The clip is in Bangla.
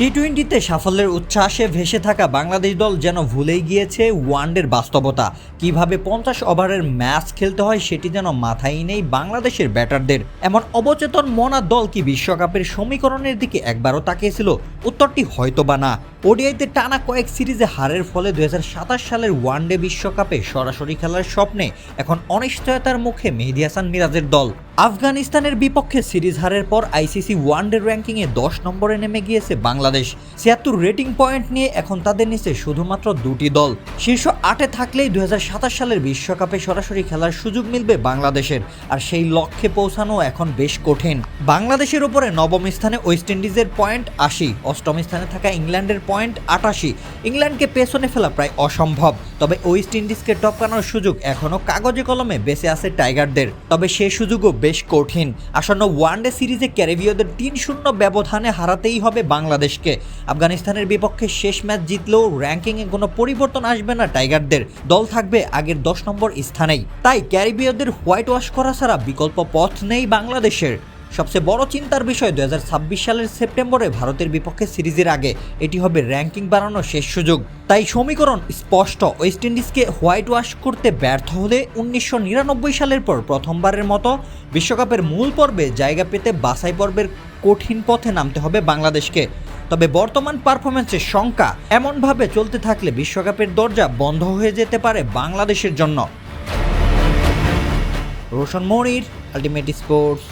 টি টোয়েন্টিতে সাফল্যের উচ্ছ্বাসে ভেসে থাকা বাংলাদেশ দল যেন ভুলেই গিয়েছে ওয়ানডের বাস্তবতা। কীভাবে পঞ্চাশ ওভারের ম্যাচ খেলতে হয় সেটি যেন মাথায় নেই বাংলাদেশের ব্যাটারদের। এমন অবচেতন মনা দল কি বিশ্বকাপের সমীকরণের দিকে একবারও তাকিয়েছিল? উত্তরটি হয়তো বা না। ওডিআইতে টানা কয়েক সিরিজে হারের ফলে দু হাজার সাতাশ সালের ওয়ানডে বিশ্বকাপে সরাসরি খেলার স্বপ্নে এখন অনিশ্চয়তার মুখে মেহেদি হাসান মিরাজের দল। আফগানিস্তানের বিপক্ষে সিরিজ হারের পর আইসিসি ওয়ানডে র্যাঙ্কিংয়ে দশ নম্বরে নেমে গিয়েছে বাংলাদেশ। ছিয়াত্তর রেটিং পয়েন্ট নিয়ে এখন তাদের নিচে শুধুমাত্র দুটি দল। শীর্ষ আটে থাকলেই দু হাজার সাতাশ সালের বিশ্বকাপে সরাসরি খেলার সুযোগ মিলবে বাংলাদেশের, আর সেই লক্ষ্যে পৌঁছানো এখন বেশ কঠিন। বাংলাদেশের উপরে নবম স্থানে ওয়েস্ট ইন্ডিজের পয়েন্ট আশি, অষ্টম স্থানে থাকা ইংল্যান্ডের পয়েন্ট আটাশি। ইংল্যান্ডকে পেছনে ফেলা প্রায় অসম্ভব, তবে ওয়েস্ট ইন্ডিজকে টপকানোর সুযোগ এখনও কাগজে কলমে বেঁচে আছে টাইগারদের। তবে সে সুযোগও বেশ কঠিন। আসন্ন ওয়ানডে সিরিজে ক্যারেবীয়দের তিন শূন্য ব্যবধানে হারাতেই হবে বাংলাদেশকে। আফগানিস্তানের বিপক্ষে শেষ ম্যাচ জিতলেও র্যাঙ্কিংয়ে কোনো পরিবর্তন আসবে না টাইগারদের। দল থাকবে আগের দশ নম্বর স্থানেই। তাই ক্যারিবীয়দের হোয়াইট ওয়াশ করা ছাড়া বিকল্প পথ নেই বাংলাদেশের। সবচেয়ে বড় চিন্তার বিষয় দু হাজার ছাব্বিশ সালের সেপ্টেম্বরে ভারতের বিপক্ষে সিরিজের আগে এটি হবে র্যাঙ্কিং বাড়ানোর শেষ সুযোগ। তাই সমীকরণ স্পষ্ট ওয়েস্ট ইন্ডিজকে হোয়াইট ওয়াশ করতে ব্যর্থ হলে উনিশশো নিরানব্বই সালের পর প্রথমবারের মতো বিশ্বকাপের মূল পর্বে জায়গা পেতে বাছাই পর্বের কঠিন পথে নামতে হবে বাংলাদেশকে। তবে বর্তমান পারফরমেন্সের শঙ্কা এমনভাবে চলতে থাকলে বিশ্বকাপের দরজা বন্ধ হয়ে যেতে পারে বাংলাদেশের জন্য। Roshan Monir, ultimate sports.